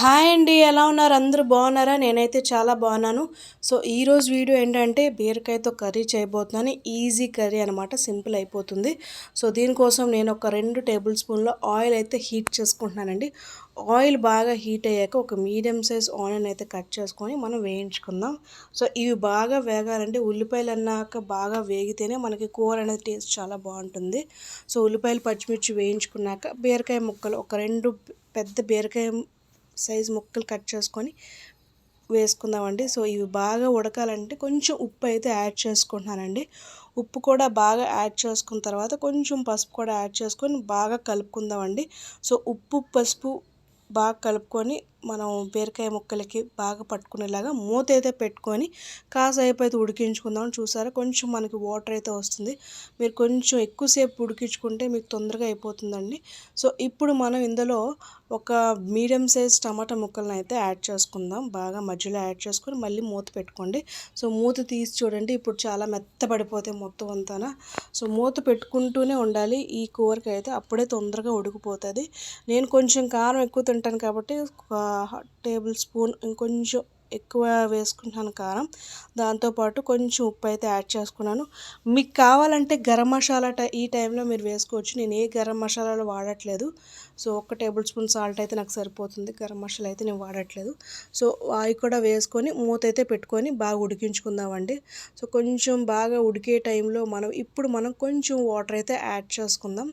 Hi అండి ఎలా ఉన్నారు? అందరూ బాగున్నారా? నేనైతే చాలా బాగున్నాను. సో ఈరోజు వీడియో ఏంటంటే బీరకాయతో కర్రీ చేయబోతున్నాను. ఈజీ కర్రీ అనమాట సింపుల్ అయిపోతుంది. సో దీనికోసం నేను ఒక రెండు టేబుల్ స్పూన్ల ఆయిల్ అయితే హీట్ చేసుకుంటున్నానండి. ఆయిల్ బాగా హీట్ అయ్యాక ఒక మీడియం సైజ్ ఆనియన్ అయితే కట్ చేసుకొని మనం వేయించుకుందాం. సో ఇవి బాగా వేగాలంటే ఉల్లిపాయలు అన్నాక బాగా వేగితేనే మనకి కూర అనేది టేస్ట్ చాలా బాగుంటుంది. సో ఉల్లిపాయలు పచ్చిమిర్చి వేయించుకున్నాక బీరకాయ ముక్కలు ఒక రెండు పెద్ద బీరకాయ సైజ్ ముక్కలు కట్ చేసుకొని వేసుకుందామండి. సో ఇవి బాగా ఉడకాలంటే కొంచెం ఉప్పు అయితే యాడ్ చేసుకుంటున్నానండి. ఉప్పు కూడా బాగా యాడ్ చేసుకున్న తర్వాత కొంచెం పసుపు కూడా యాడ్ చేసుకొని బాగా కలుపుకుందామండి. సో ఉప్పు పసుపు బాగా కలుపుకొని మనం బీరకాయ ముక్కలకి బాగా పట్టుకునేలాగా మూత అయితే పెట్టుకొని కాసేపు అయితే ఉడికించుకుందాం చూసారా? కొంచెం మనకి వాటర్ అయితే వస్తుంది. మీరు కొంచెం ఎక్కువసేపు ఉడికించుకుంటే మీకు తొందరగా అయిపోతుందండి. సో ఇప్పుడు మనం ఇందులో ఒక మీడియం సైజ్ టమాటా ముక్కలను అయితే యాడ్ చేసుకుందాం. బాగా మధ్యలో యాడ్ చేసుకొని మళ్ళీ మూత పెట్టుకోండి. సో మూత తీసి చూడండి. ఇప్పుడు చాలా మెత్తబడిపోతాయి మొత్తం అంతాన? సో మూత పెట్టుకుంటూనే ఉండాలి. ఈ కూరకి అయితే అప్పుడే తొందరగా ఉడికిపోతుంది. నేను కొంచెం కారం ఎక్కువ తింటాను కాబట్టి టేబుల్ స్పూన్ ఇంకొంచెం ఎక్కువ వేసుకుంటాను కారం. దాంతోపాటు కొంచెం ఉప్పు అయితే యాడ్ చేసుకున్నాను. మీకు కావాలంటే గరం మసాలా ఈ టైంలో మీరు వేసుకోవచ్చు. నేను ఏ గరం మసాలాలు వాడట్లేదు. సో ఒక టేబుల్ స్పూన్ సాల్ట్ అయితే నాకు సరిపోతుంది. గరం మసాలా అయితే నేను వాడట్లేదు. సో అవి కూడా వేసుకొని మూత అయితే పెట్టుకొని బాగా ఉడికించుకుందామండి. సో కొంచెం బాగా ఉడికే టైంలో మనం ఇప్పుడు మనం కొంచెం వాటర్ అయితే యాడ్ చేసుకుందాం.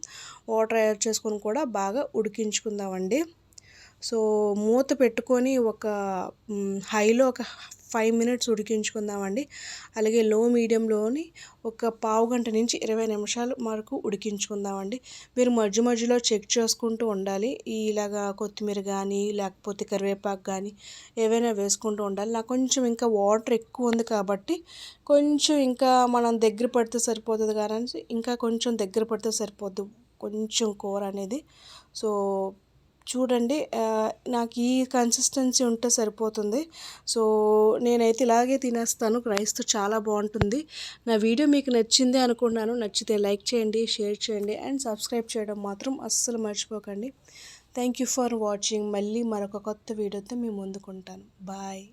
వాటర్ యాడ్ చేసుకొని కూడా బాగా ఉడికించుకుందామండి. సో మూత పెట్టుకొని ఒక హైలో ఒక ఫైవ్ మినిట్స్ ఉడికించుకుందామండి. అలాగే లో మీడియంలోని ఒక పావు గంట నుంచి ఇరవై నిమిషాలు వరకు ఉడికించుకుందామండి. మీరు మధ్య మధ్యలో చెక్ చేసుకుంటూ ఉండాలి. ఇలాగా కొత్తిమీర కానీ లేకపోతే కరివేపాకు కానీ ఏవైనా వేసుకుంటూ ఉండాలి. నాకు కొంచెం ఇంకా వాటర్ ఎక్కువ ఉంది కాబట్టి కొంచెం ఇంకా మనం దగ్గర పడితే సరిపోతుంది కానీ ఇంకా కొంచెం దగ్గర పడితే సరిపోద్దు కొంచెం కూర అనేది. సో చూడండి నాకు ఈ కన్సిస్టెన్సీ ఉంటే సరిపోతుంది. సో నేనైతే ఇలాగే తినేస్తాను. రైస్తో చాలా బాగుంటుంది. నా వీడియో మీకు నచ్చింది అనుకున్నాను నచ్చితే లైక్ చేయండి షేర్ చేయండి అండ్ సబ్స్క్రైబ్ చేయడం మాత్రం అస్సలు మర్చిపోకండి. థ్యాంక్ యూ ఫర్ వాచింగ్ మళ్ళీ మరొక కొత్త వీడియోతో మీ ముందుకుంటాను బాయ్